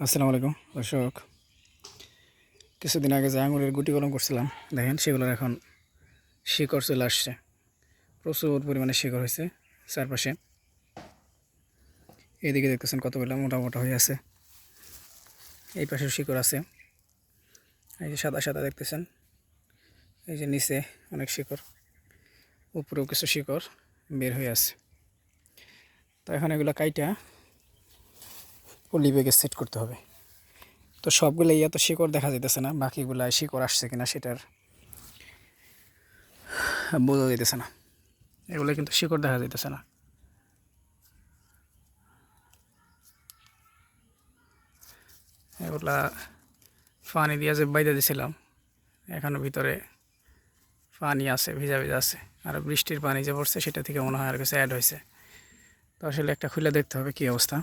আসসালামু আলাইকুম, দর্শক। কিছুদিন আগে যে আঙুরের গুটি কলম করছিলাম, দেখেন সেগুলোর এখন শিকড় চলে আসছে। প্রচুর পরিমাণে শিকড় হয়েছে চারপাশে। এইদিকে দেখতেছেন কতগুলো মোটা মোটা হয়ে আছে। এই পাশেও শিকড় আছে। এই যে সাদা সাদা দেখতেছেন, এই যে নিচে অনেক শিকড়, উপরেও কিছু শিকড় বের হয়ে আছে। তো এখন এগুলো কাইটা পলি ব্যাগে সেট করতে হবে। তো সবগুলো ইয়া তো শিকড় দেখা যাইতেছে না, বাকিগুলা শিকড় আসছে কিনা সেটার বোঝা যাইতেছে না। এগুলো কিন্তু শিকড় দেখা যাইতেছে না। এগুলা পানি দিয়ে যে বাইদে দিয়েছিলাম এখনও ভিতরে পানি আছে, ভিজা ভিজা আছে। আর বৃষ্টির পানি যে পড়ছে সেটা থেকে মনে হয় আর কিছু অ্যাড হয়েছে। তো আসলে একটা খুলে দেখতে হবে কী অবস্থা।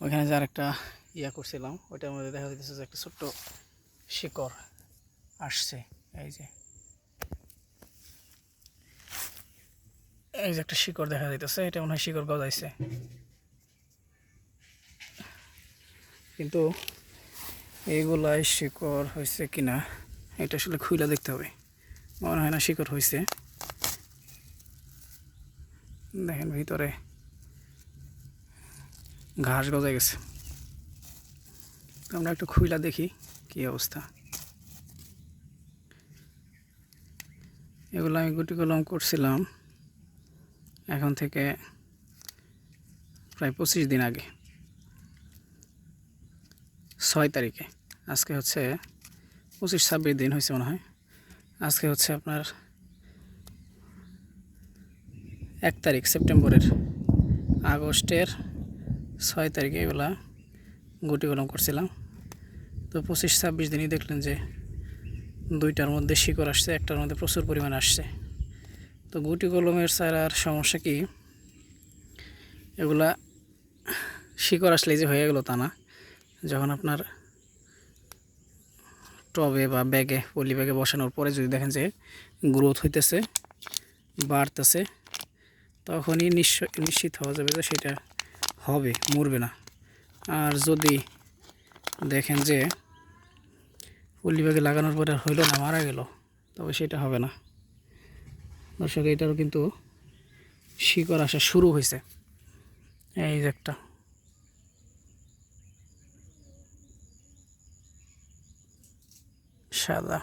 ওইখানে যে একটা ইয়া করছিলাম, ওইটার মধ্যে দেখা যাচ্ছে যে একটা ছোট্ট শিকড় আসছে। এই যে। এই যে একটা শিকড় দেখা যাইতেছে, এটা মনে হয় শিকড় গজাইছে। কিন্তু এইগুলাই শিকড় হয়েছে কিনা, এটা আসলে খুইলা দেখতে হবে। মনে হয় না শিকড় হয়েছে দেখেন ভিতরে। ঘাস গজায় গেছে। আমরা একটু খুইলা দেখি কি অবস্থা। এগুলো আমি গুটি কলম করছিলাম এখন থেকে প্রায় পঁচিশ দিন আগে। ছয় তারিখে। আজকে হচ্ছে পঁচিশ ছাব্বিশ দিন হয়েছে মনে হয়। আজকে হচ্ছে আপনার এক তারিখ, সেপ্টেম্বরের আগস্টের ছয় তারিখে এগুলা গুটি কলম করছিলাম। তো পঁচিশ ছাব্বিশ দিনই দেখলেন যে দুইটার মধ্যে শিকড় আসছে, একটার মধ্যে প্রচুর পরিমাণে আসছে। তো গুটি কলমের চারার সমস্যা কি? এগুলা শিকড় আসলে যে হয়ে গেলো তা না। যখন আপনার টবে বা ব্যাগে, পলি ব্যাগে বসানোর পরে যদি দেখেন যে গ্রোথ হইতেছে, বাড়তেছে, তখনই নিশ্চয়, নিশ্চিত হওয়া যাবে যে সেটা হবে, মরবে না। আর যদি দেখেন যে পলি ব্যাগে লাগানোর পরে আর হইল না, মারা গেল, তবে সেটা হবে না। দর্শক, এটারও কিন্তু শিকড় আসা শুরু হয়েছে। এই যে একটা। সাদা।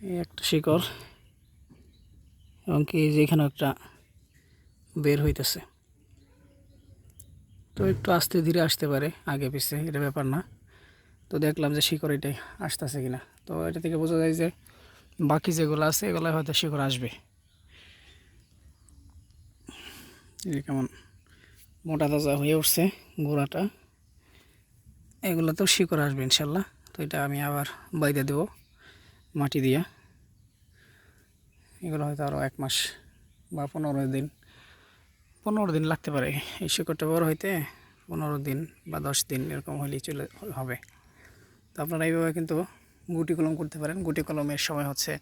এই একটা শিকড়। এবং কি যেখানে একটা বের হইতেছে। তো একটু আস্তে ধীরে আসতে পারে আগে পিছে এটা ব্যাপার না। তো দেখলাম যে শিকড় এটাই আসতেছে কিনা। তো এটা থেকে বোঝা যায় যে বাকি যেগুলো আছে এগুলো হয়তো শিকড় আসবে। এই কেমন মোটা তাজা হয়ে উঠছে গোড়াটা। এগুলোতেও শিকড় আসবে ইনশাল্লাহ। তো এটা আমি আবার বাইদে দেবো মাটি দিয়া। এগুলো হয়তো আরও এক মাস বা পনেরো দিন পনেরো দিন লাগতে পারে। এই শিকড়টা বড় হইতে পনেরো দিন বা দশ দিন এরকম হলেই চলে, হবে। তো আপনারা এইভাবে কিন্তু গুটি কলম করতে পারেন। গুটি কলমের সময় হচ্ছে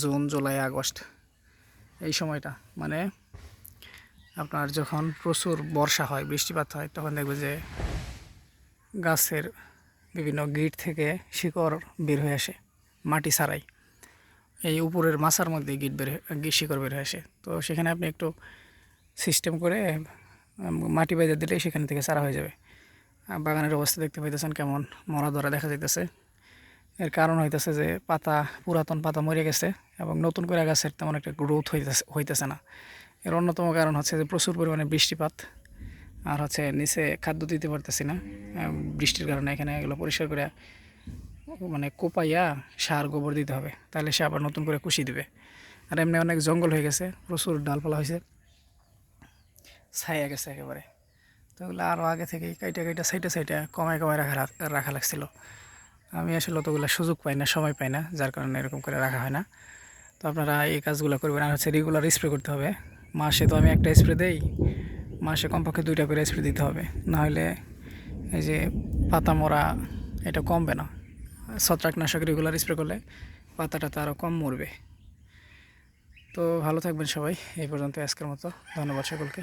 জুন, জুলাই, আগস্ট এই সময়টা। মানে আপনার যখন প্রচুর বর্ষা হয়, বৃষ্টিপাত হয়, তখন দেখবে যে গাছের বিভিন্ন গিট থেকে শিকড় বের হয়ে আসে, মাটি ছাড়াই। এই উপরের মাছার মধ্যে গিট বের শিকড় বের হয়ে আসে। তো সেখানে আপনি একটু সিস্টেম করে মাটি বেঁধে দিলেই সেখান থেকে সারা হয়ে যাবে। আর বাগানের অবস্থা দেখতে পাইতেছেন কেমন, মরা ধরা দেখা যাইতেছে। এর কারণ হইতেছে যে পাতা, পুরাতন পাতা মরে গেছে এবং নতুন করে গাছের তেমন একটা গ্রোথ হইতেছে হইতেছে না। এর অন্যতম কারণ হচ্ছে যে প্রচুর পরিমাণে বৃষ্টিপাত, আর হচ্ছে নিচে খাদ্য দিতে পারতেছি না। বৃষ্টির কারণে এখানে এগুলো পরিষ্কার করে মানে কোপাইয়া সার, গোবর দিতে হবে। তাহলে সে আবার নতুন করে কুশি দিবে। আর এমনি অনেক জঙ্গল হয়ে গেছে, প্রচুর ডালপালা হয়েছে। ছাইয়া গেছে একেবারে। তো ওগুলো আরও আগে থেকে কাইটা কাইটা সাইটে সাইটে কমায় কমায় রাখা রাখা লাগছিল। আমি আসলে অতগুলো সুযোগ পাই না, সময় পাই না, যার কারণে এরকম করে রাখা হয় না। তো আপনারা এই কাজগুলো করবেন, আর হচ্ছে রেগুলার স্প্রে করতে হবে। মাসে তো আমি একটা স্প্রে দেই, মাসে কমপক্ষে দুইটা করে স্প্রে দিতে হবে। নাহলে এই যে পাতা মরা, এটা কমবে না। ছত্রাকনাশক রেগুলার স্প্রে করলে পাতাটা তো আরও কম মরবে। তো ভালো থাকবেন সবাই, এই পর্যন্ত আজকের মতো। ধন্যবাদ সকলকে।